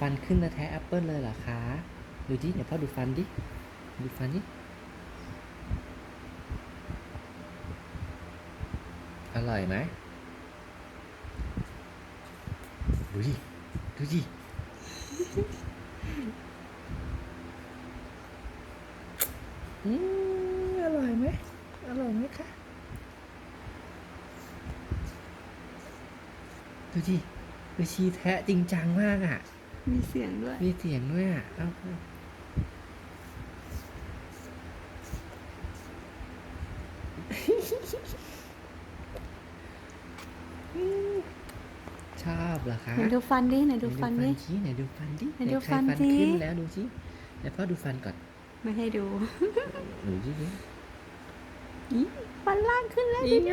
ฟันขึ้นมาแท้แอปเปิลเลยเหรอคะ ดูดิ เดี๋ยวพ่อดูฟันดิ ดูฟันดิ อร่อยไหมดูดิ ดูดิ อืมอร่อยไหมอร่อยไหมคะ ดูดิดูชีแทะจริงจังมากอะ มีเสียงด้วย มีเสียงด้วยอะเอาเอาอืมชอบเหรอคะไหนดูฟันดิไหนดูฟันดิชี้ไหนดูฟันดิไหนดูใครฟันฟันสิขึ้นแล้วดูสิเดี๋ยวพ่อดูฟันก่อน ไม่ให้ดูดูสิดิอีฟันล่างขึ้นแล้วนี่ไง